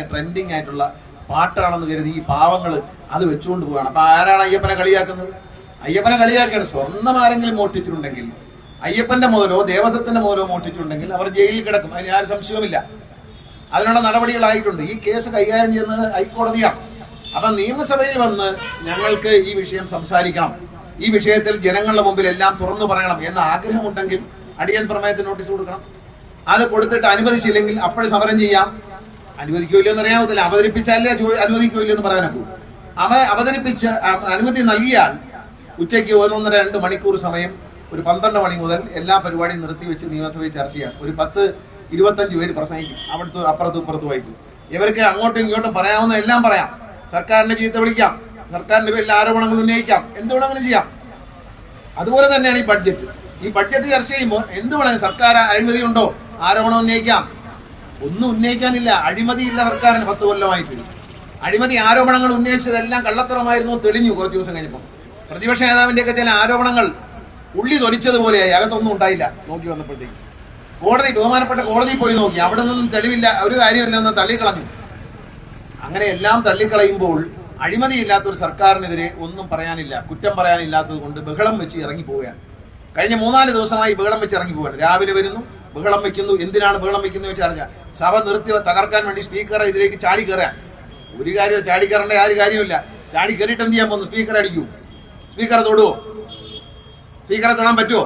ഇറങ്ങിയ ട്രെൻഡിങ് ആയിട്ടുള്ള പാട്ടാണെന്ന് കരുതി ഈ പാവങ്ങൾ അത് വെച്ചുകൊണ്ട് പോവുകയാണ്. അപ്പൊ ആരാണ് അയ്യപ്പനെ കളിയാക്കുന്നത്? അയ്യപ്പനെ കളിയാക്കുകയാണ് സ്വർണം ആരെങ്കിലും മോഷ്ടിച്ചിട്ടുണ്ടെങ്കിൽ അയ്യപ്പന്റെ മുതലോ ദേവസ്വത്തിന്റെ മുതലോ മോഷ്ടിച്ചിട്ടുണ്ടെങ്കിൽ അവർ ജയിലിൽ കിടക്കും. അതിന് ആരും സംശയവുമില്ല. അതിനുള്ള നടപടികളായിട്ടുണ്ട്. ഈ കേസ് കൈകാര്യം ചെയ്യുന്നത് ഹൈക്കോടതിയാണ്. അപ്പൊ നിയമസഭയിൽ വന്ന് ഞങ്ങൾക്ക് ഈ വിഷയം സംസാരിക്കണം. ഈ വിഷയത്തിൽ ജനങ്ങളുടെ മുമ്പിൽ എല്ലാം തുറന്നു പറയണം എന്ന ആഗ്രഹമുണ്ടെങ്കിൽ അടിയന്തര പ്രമേയത്തിന് നോട്ടീസ് കൊടുക്കണം. അത് കൊടുത്തിട്ട് അനുവദിച്ചില്ലെങ്കിൽ അപ്പോഴും സമരം ചെയ്യാം. അനുവദിക്കുമല്ലോ എന്ന് അവതരിപ്പിച്ചാലേ അനുവദിക്കൂലെന്ന് എന്ന് അവ അവതരിപ്പിച്ച് അനുമതി നൽകിയാൽ ഉച്ചയ്ക്ക് ഒന്നൊന്നര രണ്ട് മണിക്കൂർ സമയം ഒരു പന്ത്രണ്ട് മണി മുതൽ എല്ലാ പരിപാടിയും നിർത്തിവെച്ച് നിയമസഭയിൽ ചർച്ച ചെയ്യാം. ഒരു പത്ത് ഇരുപത്തഞ്ച് പേര് പ്രസംഗിക്കും. അവിടുത്തെ അപ്പുറത്തും ഇപ്പുറത്തുമായിട്ട് ഇവർക്ക് അങ്ങോട്ടും ഇങ്ങോട്ടും പറയാവുന്ന എല്ലാം പറയാം. സർക്കാരിനെ ചീത്ത വിളിക്കാം. സർക്കാരിന്റെ പേരിൽ ആരോപണങ്ങൾ ഉന്നയിക്കാം. എന്ത് വേണമെങ്കിലും ചെയ്യാം. അതുപോലെ തന്നെയാണ് ഈ ബഡ്ജറ്റ്. ഈ ബഡ്ജറ്റ് ചർച്ച ചെയ്യുമ്പോൾ എന്ത് വേണമെങ്കിലും സർക്കാർ അഴിമതി ഉണ്ടോ? ആരോപണം ഉന്നയിക്കാം. ഒന്നും ഉന്നയിക്കാനില്ല. അഴിമതിയില്ല സർക്കാരിന് പത്ത് കൊല്ലമായിട്ട്. അഴിമതി ആരോപണങ്ങൾ ഉന്നയിച്ചതെല്ലാം കള്ളത്തരമായിരുന്നു തെളിഞ്ഞു കുറച്ച് ദിവസം കഴിഞ്ഞപ്പോൾ പ്രതിപക്ഷ നേതാവിന്റെയൊക്കെ ചില ആരോപണങ്ങൾ ഉള്ളി തൊലിച്ചതുപോലെയായി. അകത്തൊന്നും ഉണ്ടായില്ല. നോക്കി വന്നപ്പോഴത്തേക്ക്. കോടതി ബഹുമാനപ്പെട്ട കോടതി പോയി നോക്കി. അവിടെ നിന്നും തെളിവില്ല. ഒരു കാര്യമില്ല എന്ന് തള്ളിക്കളഞ്ഞു. അങ്ങനെ എല്ലാം തള്ളിക്കളയുമ്പോൾ അഴിമതിയില്ലാത്ത ഒരു സർക്കാരിനെതിരെ ഒന്നും പറയാനില്ല. കുറ്റം പറയാനില്ലാത്തത് കൊണ്ട് ബഹളം വെച്ച് ഇറങ്ങി പോവുകയാണ്. കഴിഞ്ഞ മൂന്നാൽ ദിവസമായി ബഹളം വെച്ച് ഇറങ്ങി പോവുകയാണ് രാവിലെ വരുന്നു ബഹളം വെക്കുന്നു. എന്തിനാണ് ബഹളം വെക്കുന്നത് വെച്ച് അറിഞ്ഞാൽ സഭ നിർത്തി തകർക്കാൻ വേണ്ടി സ്പീക്കറെ ഇതിലേക്ക് ചാടി കയറാൻ ഒരു കാര്യം ചാടി കയറേണ്ട യാതൊരു കാര്യമില്ല ചാടി കയറിയിട്ട് എന്ത് ചെയ്യാൻ പോകുന്നു? സ്പീക്കർ അടിക്കൂ. സ്പീക്കറെ തൊടുവോ? സ്പീക്കറെ തൊടാൻ പറ്റുമോ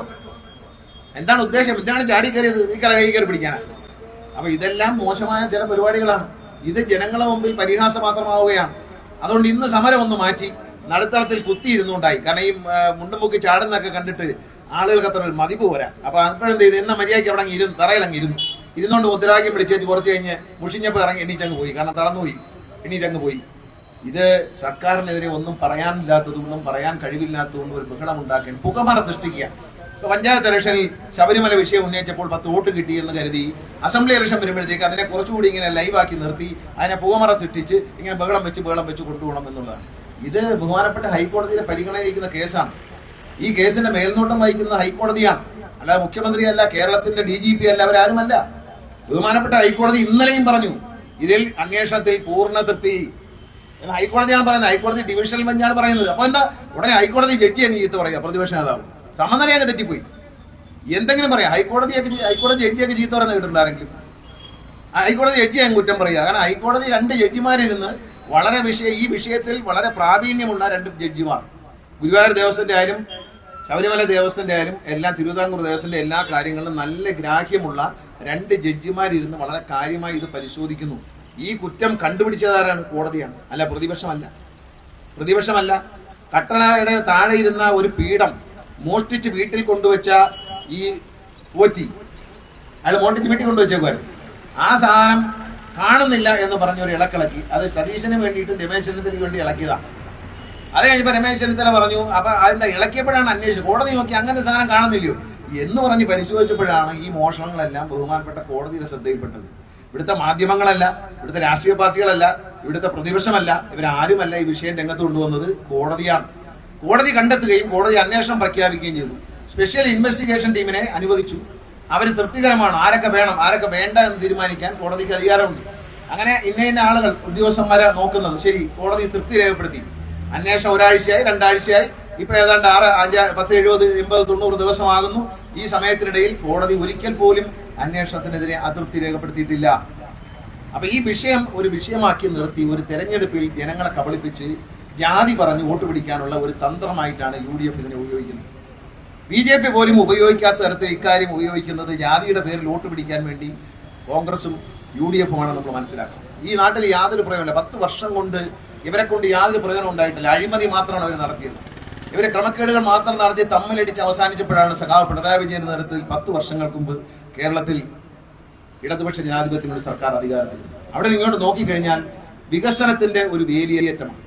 എന്താണ് ഉദ്ദേശം? എന്താണ് ചാടി കയറിയത് സ്പീക്കറെ കൈ കയറി പിടിക്കാനാണ് അപ്പൊ ഇതെല്ലാം മോശമായ ചില പരിപാടികളാണ്. ഇത് ജനങ്ങളെ മുമ്പിൽ പരിഹാസമാത്രമാവുകയാണ് അതുകൊണ്ട് ഇന്ന് സമരം ഒന്ന് മാറ്റി നടുത്തളത്തിൽ കുത്തിയിരുന്നുണ്ടായി കാരണം ഈ മുണ്ടും ചാടുന്നൊക്കെ കണ്ടിട്ട് ആളുകൾക്ക് അത്ര ഒരു മതിപ്പ് പോരാ. അപ്പൊ അപ്പോഴെന്ത് ചെയ്തു? ഇന്ന് മര്യാദയ്ക്ക് അവിടെ ഇരുന്ന് തറയിലങ്ങ് ഇരുന്നു. ഇരുന്നുകൊണ്ട് മുദ്രാഗ്യം പിടിച്ചേച്ച് കുറച്ച് കഴിഞ്ഞ് മുഷിഞ്ഞപ്പോൾ ഇറങ്ങി എണീറ്റങ്ങ് പോയി. കാരണം തളർന്നുപോയി. എണീറ്റങ്ങ് പോയി. ഇത് സർക്കാരിനെതിരെ ഒന്നും പറയാനില്ലാത്തതുകൊണ്ടും പറയാൻ കഴിവില്ലാത്തതുകൊണ്ടും ഒരു ബഹളം ഉണ്ടാക്കാൻ പുകമറ സൃഷ്ടിക്കുക. പഞ്ചായത്ത് ഇലക്ഷനിൽ ശബരിമല വിഷയം ഉന്നയിച്ചപ്പോൾ പത്ത് വോട്ട് കിട്ടി എന്ന് കരുതി അസംബ്ലി ഇലക്ഷൻ വരുമ്പോഴത്തേക്ക് അതിനെ കുറച്ചുകൂടി ഇങ്ങനെ ലൈവാക്കി നിർത്തി അതിനെ പുകമറ സൃഷ്ടിച്ച് ഇങ്ങനെ ബഹളം വെച്ച് ബഹളം വെച്ച് കൊണ്ടുപോകണം എന്നുള്ളതാണ്. ഇത് ബഹുമാനപ്പെട്ട ഹൈക്കോടതിയിലെ പരിഗണനയിരിക്കുന്ന കേസാണ്. ഈ കേസിന്റെ മേൽനോട്ടം വഹിക്കുന്നത് ഹൈക്കോടതിയാണ്. അല്ലാതെ മുഖ്യമന്ത്രിയല്ല കേരളത്തിന്റെ ഡി ജി പി അല്ല അവരാരുമല്ല. ബഹുമാനപ്പെട്ട ഹൈക്കോടതി ഇന്നലെയും പറഞ്ഞു ഇതിൽ അന്വേഷണത്തിൽ പൂർണ തൃപ്തി. എന്ന് ഹൈക്കോടതിയാണ് പറയുന്നത്. ഹൈക്കോടതി ഡിവിഷണൽ ബെഞ്ചാണ് പറയുന്നത്. അപ്പൊ എന്താ? ഉടനെ ഹൈക്കോടതി ജഡ്ജി അങ്ങ് ചീത്ത പറയാം പ്രതിപക്ഷ നേതാവ്. സമനിലയൊക്കെ തെറ്റിപ്പോയി. എന്തെങ്കിലും പറയാം ഹൈക്കോടതിയൊക്കെ ഹൈക്കോടതി ജഡ്ജിയൊക്കെ ചീത്ത പറയുന്നത് കേട്ടിട്ടുണ്ട് ഹൈക്കോടതി ജഡ്ജി അങ്ങ് കുറ്റം പറയുക കാരണം ഹൈക്കോടതി രണ്ട് ജഡ്ജിമാരിരുന്ന് വളരെ വിഷയ ഈ വിഷയത്തിൽ വളരെ പ്രാവീണ്യമുള്ള രണ്ട് ജഡ്ജിമാർ. ഗുരുവായൂർ ദേവസ്വന്റെ ആയാലും ശബരിമല ദേവസ്വന്റെ ആയാലും എല്ലാ തിരുവിതാംകൂർ ദേവസ്വന്റെ എല്ലാ കാര്യങ്ങളിലും നല്ല ഗ്രാഹ്യമുള്ള രണ്ട് ജഡ്ജിമാരിരുന്ന് വളരെ കാര്യമായി ഇത് പരിശോധിക്കുന്നു. ഈ കുറ്റം കണ്ടുപിടിച്ചതാരാണ് കോടതിയാണ്? അല്ല പ്രതിപക്ഷമല്ല. പ്രതിപക്ഷമല്ല. കട്ടളയുടെ താഴെ ഇരുന്ന ഒരു പീഠം മോഷ്ടിച്ച് വീട്ടിൽ കൊണ്ടുവച്ച ഈ പോറ്റി അയാൾ മോഷ്ടിച്ച് വീട്ടിൽ കൊണ്ടുവച്ചേക്കുമായിരുന്നു ആ സാധനം കാണുന്നില്ല എന്ന് പറഞ്ഞ ഒരു ഇളക്കിളക്കി. അത് സതീശന് വേണ്ടിയിട്ടും രമേശ് ചെന്നിത്തലയ്ക്ക് വേണ്ടി ഇളക്കിയതാണ്. അത് കഴിഞ്ഞപ്പോൾ രമേശ് ചെന്നിത്തല പറഞ്ഞു അപ്പം അതിന്റെ ഇളക്കിയപ്പോഴാണ് അന്വേഷിച്ചത്? കോടതി നോക്കി അങ്ങനെ സാധനം കാണുന്നില്ലയോ? എന്ന് പറഞ്ഞ് പരിശോധിച്ചപ്പോഴാണ് ഈ മോഷണങ്ങളെല്ലാം ബഹുമാനപ്പെട്ട കോടതിയുടെ ശ്രദ്ധയിൽപ്പെട്ടത്. ഇവിടുത്തെ മാധ്യമങ്ങളല്ല ഇവിടുത്തെ രാഷ്ട്രീയ പാർട്ടികളല്ല ഇവിടുത്തെ പ്രതിപക്ഷമല്ല ഇവരാരുമല്ല ഈ വിഷയം രംഗത്ത് കൊണ്ടുവന്നത് കോടതിയാണ്. കോടതി കണ്ടെത്തുകയും കോടതി അന്വേഷണം പ്രഖ്യാപിക്കുകയും ചെയ്തു. സ്പെഷ്യൽ ഇൻവെസ്റ്റിഗേഷൻ ടീമിനെ അനുവദിച്ചു. അവർ തൃപ്തികരമാണ്. ആരൊക്കെ വേണം ആരൊക്കെ വേണ്ട എന്ന് തീരുമാനിക്കാൻ കോടതിക്ക് അധികാരമുണ്ട്. അങ്ങനെ ഇന്ന ഇന്ന ആളുകൾ ഉദ്യോഗസ്ഥന്മാരെ നോക്കുന്നത്. ശരി കോടതി തൃപ്തി രേഖപ്പെടുത്തി. അന്വേഷണം ഒരാഴ്ചയായി രണ്ടാഴ്ചയായി. ഇപ്പൊ ഏതാണ്ട് ആറ് അഞ്ച് പത്ത് എഴുപത് എൺപത് തൊണ്ണൂറ് ദിവസമാകുന്നു. ഈ സമയത്തിനിടയിൽ കോടതി ഒരിക്കൽ പോലും അന്വേഷണത്തിനെതിരെ അതൃപ്തി രേഖപ്പെടുത്തിയിട്ടില്ല. അപ്പൊ ഈ വിഷയം ഒരു വിഷയമാക്കി നിർത്തി ഒരു തെരഞ്ഞെടുപ്പിൽ ജനങ്ങളെ കബളിപ്പിച്ച് ജാതി പറഞ്ഞ് വോട്ട് പിടിക്കാനുള്ള ഒരു തന്ത്രമായിട്ടാണ് യു ഡി എഫ് ഇതിനെ ഉപയോഗിക്കുന്നത്. ബി ജെ പി പോലും ഉപയോഗിക്കാത്ത തരത്തിൽ ഇക്കാര്യം ഉപയോഗിക്കുന്നത് ജാതിയുടെ പേരിൽ വോട്ട് പിടിക്കാൻ വേണ്ടി കോൺഗ്രസും യു ഡി എഫുമാണ് നമ്മൾ മനസ്സിലാക്കുന്നത് ഈ നാട്ടിൽ യാതൊരു പ്രയോജനമില്ല. പത്ത് വർഷം കൊണ്ട് ഇവരെ കൊണ്ട് യാതൊരു പ്രയോജനം ഉണ്ടായിട്ടില്ല. അഴിമതി മാത്രമാണ് അവർ നടത്തിയത്. ഇവരെ ക്രമക്കേടുകൾ മാത്രം നടത്തി തമ്മിലടിച്ച് അവസാനിച്ചപ്പോഴാണ് സഖാവ് പിണറായി വിജയന്റെ നേതൃത്വത്തിൽ പത്ത് വർഷങ്ങൾക്ക് മുമ്പ് കേരളത്തിൽ ഇടതുപക്ഷ ജനാധിപത്യത്തിന്റെ സർക്കാർ അധികാരത്തിൽ അവിടെ നിങ്ങോട്ട് നോക്കിക്കഴിഞ്ഞാൽ വികസനത്തിന്റെ ഒരു വേലിയേറ്റമാണ്.